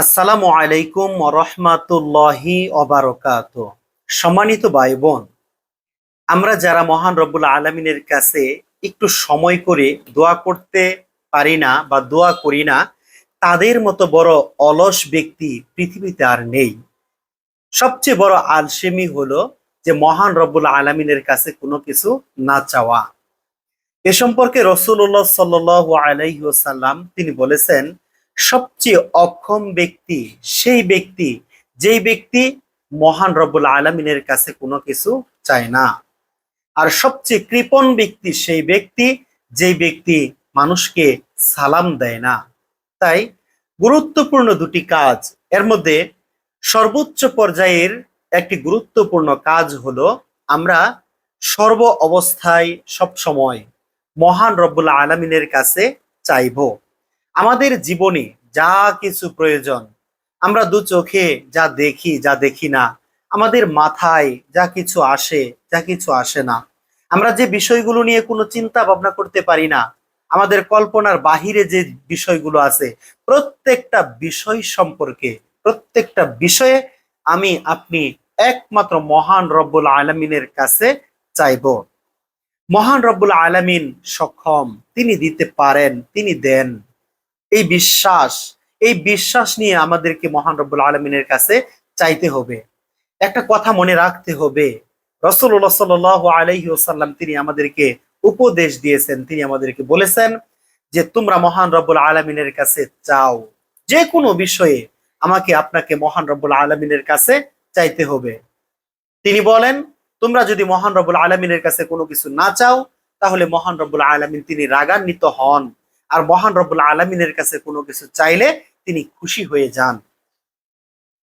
আসসালামু আলাইকুম রহমাতুল্লাহি অবারকাত সম্মানিত ভাই বোন আমরা যারা মহান রব্বুল আলমিনের কাছে একটু সময় করে দোয়া করতে পারি না বা দোয়া করি না, তাদের মতো বড় অলস ব্যক্তি পৃথিবীতে আর নেই। সবচেয়ে বড় আলসেমি হলো যে মহান রব্বুল আলমিনের কাছে কোনো কিছু না চাওয়া। এ সম্পর্কে রসুল্লাহ সাল্ল আলাইসাল্লাম তিনি বলেছেন সবচেয়ে অক্ষম ব্যক্তি, সেই ব্যক্তি, যেই ব্যক্তি মহান রব্বুল আলমিনের কাছে কোনো কিছু চায় না। আর সবচেয়ে কৃপণ ব্যক্তি, সেই ব্যক্তি, যেই ব্যক্তি মানুষকে সালাম দেয় না। তাই গুরুত্বপূর্ণ দুটি কাজ। এর মধ্যে সর্বোচ্চ পর্যায়ের একটি গুরুত্বপূর্ণ কাজ হলো, আমরা সর্ব অবস্থায় সব সময় মহান রব্বুল আলমিনের কাছে চাইব। আমাদের জীবনে যা কিছু প্রয়োজন, আমরা দু চোখে যা দেখি যা দেখি না, আমাদের মাথায় যা কিছু আসে, যা কিছু আসে না, আমরা যে বিষয়গুলো নিয়ে কোনো চিন্তা ভাবনা করতে পারি না, আমাদের কল্পনার বাহিরে যে বিষয়গুলো আছে, প্রত্যেকটা বিষয় সম্পর্কে, প্রত্যেকটা বিষয়ে আমি, আপনি একমাত্র মহান রব্বুল আলমিনের কাছে চাইব। মহান রব্বুল আলমিন সক্ষম, তিনি দিতে পারেন, তিনি দেন। এই বিশ্বাস এই বিশ্বাস নিয়ে আমাদেরকে মহান রব্বুল আলমিনের কাছে চাইতে হবে। একটা কথা মনে রাখতে হবে। রসুল্লাহ সাল আলহি ওসাল্লাম তিনি আমাদেরকে উপদেশ দিয়েছেন। তিনি আমাদেরকে বলেছেন যে, তোমরা মহান রব্বুল আলমিনের কাছে চাও। যে কোনো বিষয়ে আমাকে আপনাকে মহান রব্বুল আলমিনের কাছে চাইতে হবে। তিনি বলেন, তোমরা যদি মহান রব্বুল আলমিনের কাছে কোনো কিছু না চাও, তাহলে মহান রব্বুল আলমিন তিনি রাগান্বিত হন। আর মহান রব্বুল আলমিনের কাছে কোনো কিছু চাইলে তিনি খুশি হয়ে যান।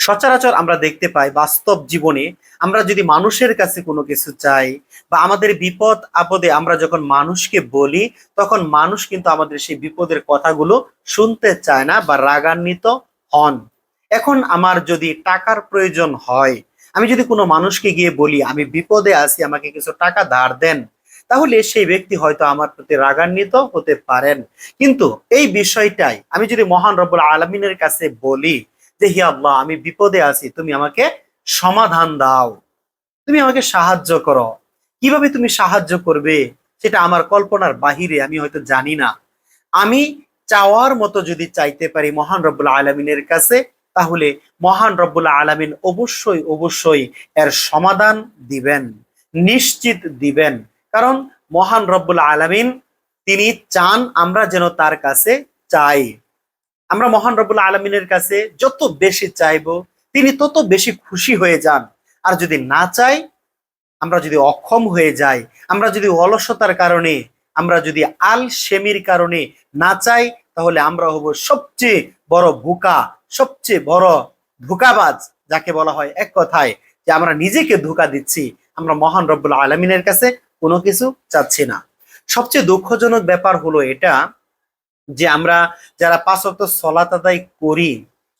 সচরাচর আমরা দেখতে পাই বাস্তব জীবনে আমরা যদি মানুষের কাছে কোনো কিছু চাই বা আমাদের বিপদ আপদে আমরা যখন মানুষকে বলি, তখন মানুষ কিন্তু আমাদের সেই বিপদের কথাগুলো শুনতে চায় না বা রাগান্বিত হন। এখন আমার যদি টাকার প্রয়োজন হয়, আমি যদি কোনো মানুষকে গিয়ে বলি, আমি বিপদে আছি, আমাকে কিছু টাকা ধার দেন। তাহলে সেই ব্যক্তি হয়তো আমার প্রতি রাগান্বিত হতে পারেন। কিন্তু এই বিষয়টাই আমি যদি মহান রব্বুল আলমিনের কাছে বলি যে, হি আল্লাহ, আমি বিপদে আছি, তুমি আমাকে সমাধান দাও। তুমি আমাকে সাহায্য করো। কীভাবে তুমি সাহায্য করবে সেটা আমার কল্পনার বাহিরে আমি হয়তো জানি না। আমি চাওয়ার মতো যদি চাইতে পারি মহান রব্বুল আলমিনের কাছে, তাহলে মহান রব্বুল আলমিন অবশ্যই অবশ্যই এর সমাধান দিবেন, নিশ্চিত দিবেন। কারণ মহান রব্বুল আলমিন তিনি চান আমরা যেন তার কাছে চাই। আমরা মহান রব্বুল আলমিনের কাছে যত বেশি চাইব, তিনি তত বেশি খুশি হয়ে যান। আর যদি না চাই, আমরা যদি অক্ষম হয়ে যাই, আমরা যদি অলসতার কারণে, আমরা যদি আল সেমির কারণে না চাই, তাহলে আমরা হব সবচেয়ে বড় বুকা, সবচেয়ে বড় ধোকাবাজ, যাকে বলা হয় এক কথায় যে আমরা নিজেকে ধোকা দিচ্ছি। আমরা মহান রব্বুল আলমিনের কাছে কোনো কিছু চাচ্ছি না। সবচেয়ে দুঃখজনক ব্যাপার হলো এটা যে আমরা যারা পাঁচ অক্ট সলাত আদায় করি,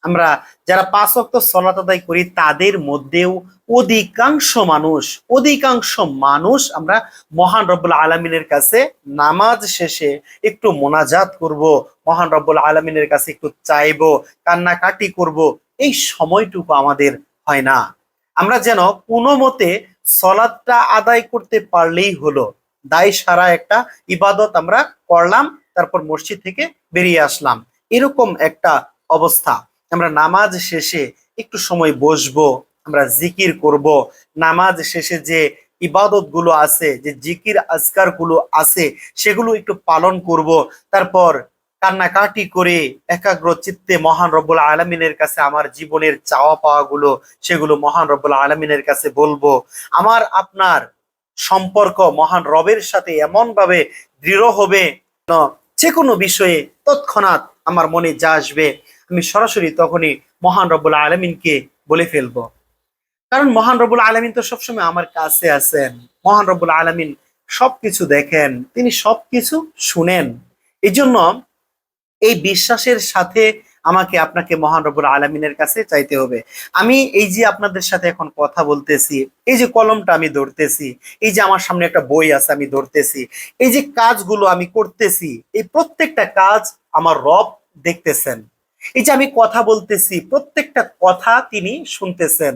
আমরা যারা পাঁচ অক্ট সলাত আদায় করি তাদের মধ্যেও অধিকাংশ মানুষ অধিকাংশ মানুষ আমরা মহান রব্বুল আলমিনের কাছে নামাজ শেষে একটু মোনাজাত করব, মহান রব্বুল আলমিনের কাছে একটু চাইব, কান্নাকাটি করব, এই সময়টুকু আমাদের হয় না। আমরা যেন কোনো মতে সলাদটা আদায় করতে পারলেই হলো। দায় সারা একটা ইবাদত আমরা করলাম, তারপর মসজিদ থেকে বেরিয়ে আসলাম। এরকম একটা অবস্থা। আমরা নামাজ শেষে একটু সময় বসবো, আমরা জিকির করব। নামাজ শেষে যে ইবাদতগুলো আছে, যে জিকির আজকারগুলো আছে, সেগুলো একটু পালন করব। তারপর কান্নাকাটি করে, একাগ্র চিত্তে মহান রব্বুল আলমিনের কাছে আমার জীবনের চাওয়া পাওয়া গুলো সেগুলো মহান রব্বুল আলমিনের কাছে বলব। আমার, আপনার সম্পর্ক মহান রবের সাথে এমন ভাবে দৃঢ় হবে যে কোনো বিষয়ে তৎক্ষণাৎ আমার মনে যা আসবে, আমি সরাসরি তখনই মহান রব্বুল আলমিনকে বলে ফেলব। কারণ মহান রব্বুল আলমিন তো সবসময় আমার কাছে আছেন। মহান রব্বুল আলমিন সবকিছু দেখেন, তিনি সবকিছু শুনেন। এই জন্য এই বিশ্বাসের সাথে আমাকে আপনাকে মহান রব্বুল আলমিনের কাছে চাইতে হবে। আমি এই যে আপনাদের সাথে এখন কথা বলতেছি, এই যে কলমটা আমি ধরতেছি, এই যে আমার সামনে একটা বই আছে আমি ধরতেছি, এই যে কাজগুলো আমি করতেছি, এই প্রত্যেকটা কাজ আমার রব দেখতেছেন। এই যে আমি কথা বলতেছি, প্রত্যেকটা কথা তিনি শুনতেছেন।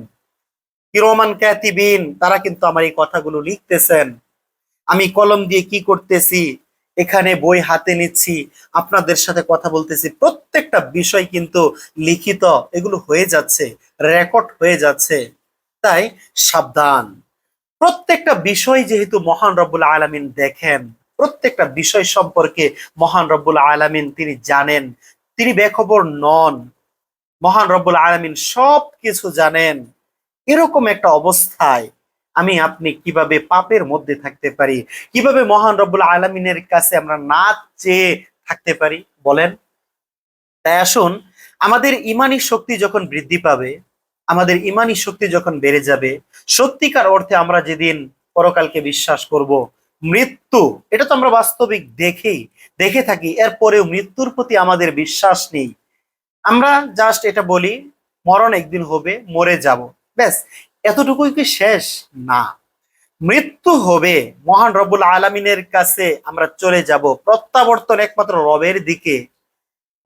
কিরোমান ক্যাতিবিন তারা কিন্তু আমার এই কথাগুলো লিখতেছেন। আমি কলম দিয়ে কি করতেছি এখানে বই হাতে নিচ্ছি, আপনাদের সাথে কথা বলতেছি। প্রত্যেকটা বিষয় কিন্তু লিখিত, এগুলো হয়ে যাচ্ছে, রেকর্ড হয়ে যাচ্ছে। তাই সাবধান। প্রত্যেকটা বিষয় যেহেতু মহান রব্বুল আলামিন দেখেন, প্রত্যেকটা বিষয় সম্পর্কে মহান রব্বুল আলামিন তিনি জানেন, তিনি বেখবর নন। মহান রব্বুল আলামিন সব কিছু জানেন। এরকম একটা অবস্থায় আমি আপনি কীভাবে পাপের মধ্যে থাকতে পারি? কীভাবে মহান রব্বুল আলমিনের কাছে আমরা না চেয়ে থাকতে পারি? বলেন। তাই আসুন, আমাদের ইমানি শক্তি যখন বৃদ্ধি পাবে, আমাদের ইমানি শক্তি যখন বেড়ে যাবে, সত্যিকার অর্থে আমরা যেদিন পরকালকে বিশ্বাস করব, মৃত্যু, এটা তো আমরা বাস্তবিক দেখেই, দেখে থাকি, এরপরেও মৃত্যুর প্রতি আমাদের বিশ্বাস নেই। আমরা জাস্ট এটা বলি, মরণ একদিন হবে, মরে যাব। ব্যাস এতটুকুই কি শেষ? না। মৃত্যু হবে মহান রব্বুল আলমিনের কাছে আমরা চলে যাব। প্রত্যাবর্তন একমাত্র রবের দিকে।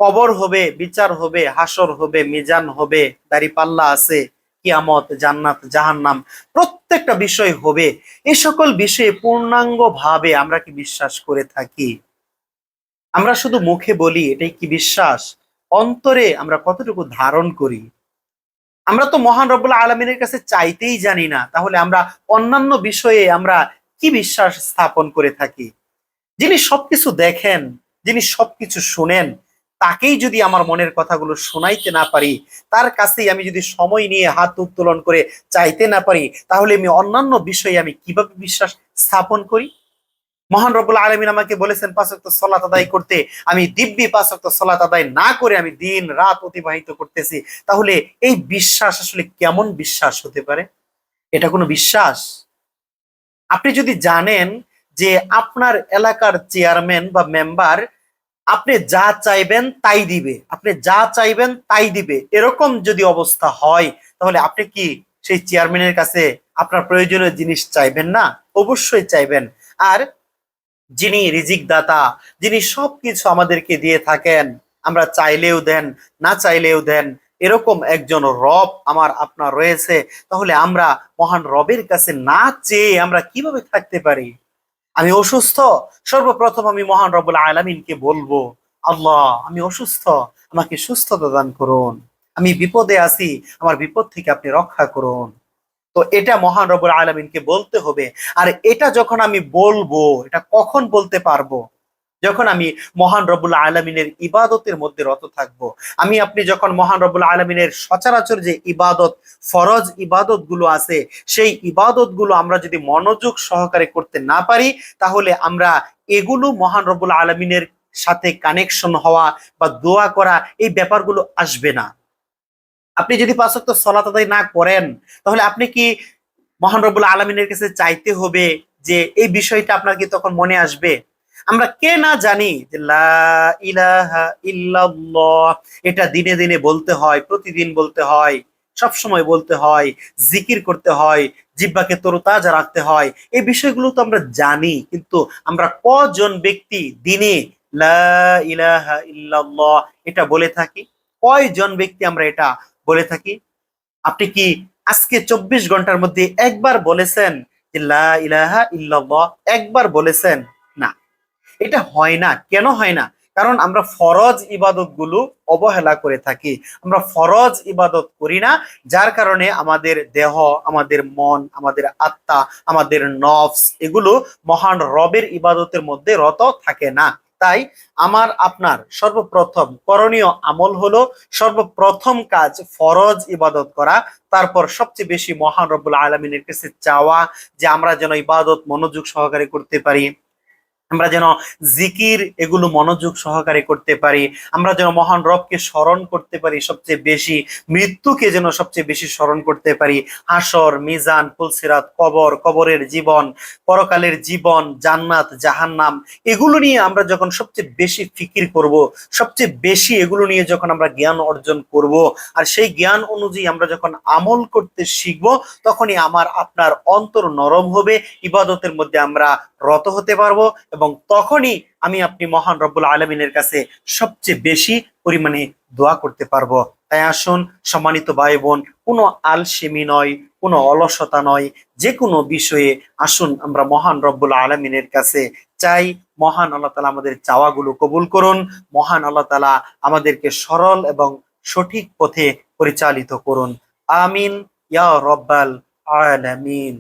কবর হবে, বিচার হবে, হাসর হবে, মিজান হবে দাড়ি পাল্লা আছে, কিয়ামত, জান্নাত, জাহান্নাম, প্রত্যেকটা বিষয় হবে। এ সকল বিষয়ে পূর্ণাঙ্গ ভাবে আমরা কি বিশ্বাস করে থাকি? আমরা শুধু মুখে বলি, এটাই কি বিশ্বাস? অন্তরে আমরা কতটুকু ধারণ করি? আমরা তো মহান রব্বুল্লাহ আলমিনের কাছে চাইতেই জানি না। তাহলে আমরা অন্যান্য বিষয়ে আমরা কি বিশ্বাস স্থাপন করে থাকি? যিনি সবকিছু দেখেন, যিনি সবকিছু শুনেন, তাকেই যদি আমার মনের কথাগুলো শোনাইতে না পারি, তার কাছেই আমি যদি সময় নিয়ে হাত উত্তোলন করে চাইতে না পারি, তাহলে আমি অন্যান্য বিষয়ে আমি কীভাবে বিশ্বাস স্থাপন করি? মহান রব্বুল আলমিন আমাকে বলেছেন পাঁচক্ত সলাত আদায় করতে। আমি দিব্যি পাঁচক্ত সলাত আদায় না করে আমি দিন রাত অতিবাহিত করতেছি। তাহলে এই বিশ্বাস আসলে কেমন বিশ্বাস হতে পারে? এটা কোনো বিশ্বাস? আপনি যদি জানেন যে আপনার এলাকার চেয়ারম্যান বা মেম্বার আপনি যা চাইবেন তাই দিবে। আপনি যা চাইবেন তাই দিবে। এরকম যদি অবস্থা হয়, তাহলে আপনি কি সেই চেয়ারম্যানের কাছে আপনার প্রয়োজনীয় জিনিস চাইবেন না? অবশ্যই চাইবেন। আর যিনি রিজিক দাতা যিনি সবকিছু আমাদেরকে দিয়ে থাকেন, আমরা চাইলেও দেন, না চাইলেও দেন, এরকম একজন রব আমার আপনার রয়েছে, তাহলে আমরা মহান রবের কাছে না চেয়ে আমরা কীভাবে থাকতে পারি? আমি অসুস্থ, সর্বপ্রথম আমি মহান রবুল আলমিনকে বলব, আল্লাহ, আমি অসুস্থ, আমাকে সুস্থতা দান করুন। আমি বিপদে আছি, আমার বিপদ থেকে আপনি রক্ষা করুন। তো এটা মহান রবুল আলমিনকে বলতে হবে আর এটা যখন আমি বলব, এটা কখন বলতে পারব যখন আমি মহান রবুল আলমিনের ইবাদতের মধ্যে রত থাকব। আমি আপনি যখন মহান রবুল আলমিনের সচরাচর যে ইবাদত, ফরজ ইবাদতগুলো আছে, সেই ইবাদতগুলো আমরা যদি মনোযোগ সহকারে করতে না পারি, তাহলে আমরা এগুলো মহান রবুল আলমিনের সাথে কানেকশন হওয়া বা দোয়া করা, এই ব্যাপারগুলো আসবে না আপনি যদি পাঁচ পাঁচক্ত সলাত আদায় না করেন, তাহলে আপনি কি মহান রবুল আলমিনের কাছে চাইতে হবে যে এই বিষয়টা আপনার কি তখন মনে আসবে? আমরা কে না জানি যে এটা দিনে দিনে বলতে হয়, প্রতিদিন বলতে হয় সব সময় বলতে হয়, জিকির করতে হয় জিব্বাকে তরতাজা রাখতে হয়। এই বিষয়গুলো তো আমরা জানি, কিন্তু আমরা কজন ব্যক্তি দিনে লা ইলাহা ইল্লাল্লাহ এটা বলে থাকি? কয়জন ব্যক্তি আমরা এটা বলে থাকি। আপনি কি আজকে চব্বিশ ঘণ্টার মধ্যে একবার বলেছেন একবার বলেছেন? না। এটা হয় না। কেন হয় না? কারণ আমরা ফরজ ইবাদতগুলো অবহেলা করে থাকি। আমরা ফরজ ইবাদত করি না, যার কারণে আমাদের দেহ, আমাদের মন, আমাদের আত্মা, আমাদের নফস, এগুলো মহান রবের ইবাদতের মধ্যে রত থাকে না। তাই আমার, আপনার সর্বপ্রথম করণীয় আমল হলো সর্বপ্রথম কাজ ফরজ ইবাদত করা, তারপর সবচেয়ে বেশি মহান রব্বুল আলমিনের কাছে চাওয়া যে আমরা যেন ইবাদত মনোযোগ সহকারে করতে পারি। আমরা যেন জিকির এগুলো মনোযোগ সহকারে করতে পারি, আমরা যেন মহান রবকে স্মরণ করতে পারি সবচেয়ে বেশি, মৃত্যুকে যেন সবচেয়ে বেশি স্মরণ করতে পারি। হাসর, মিজান, ফুলসিরাত, কবর, কবরের জীবন, পরকালের জীবন, জান্নাত, জাহান্নাম, এগুলো নিয়ে আমরা যখন সবচেয়ে বেশি ফিকির করব, সবচেয়ে বেশি এগুলো নিয়ে যখন আমরা জ্ঞান অর্জন করব, আর সেই জ্ঞান অনুযায়ী আমরা যখন আমল করতে শিখব, তখনই আমার আপনার অন্তর নরম হবে, ইবাদতের মধ্যে আমরা রত হতে পারব এবং তখনই আমি আপনি মহান রব্বুল আলমিনের কাছে সবচেয়ে বেশি পরিমাণে দোয়া করতে পারব। তাই আসুন, সম্মানিত ভাই বোন কোনো আলসেমি নয়, কোনো অলসতা নয় যে কোনো বিষয়ে আসুন আমরা মহান রব্বুল আলমিনের কাছে চাই। মহান আল্লাহ তালা আমাদের চাওয়াগুলো কবুল করুন, মহান আল্লাহ তালা আমাদেরকে সরল এবং সঠিক পথে পরিচালিত করুন। আমিন, ইয়া রব্বাল আলামিন।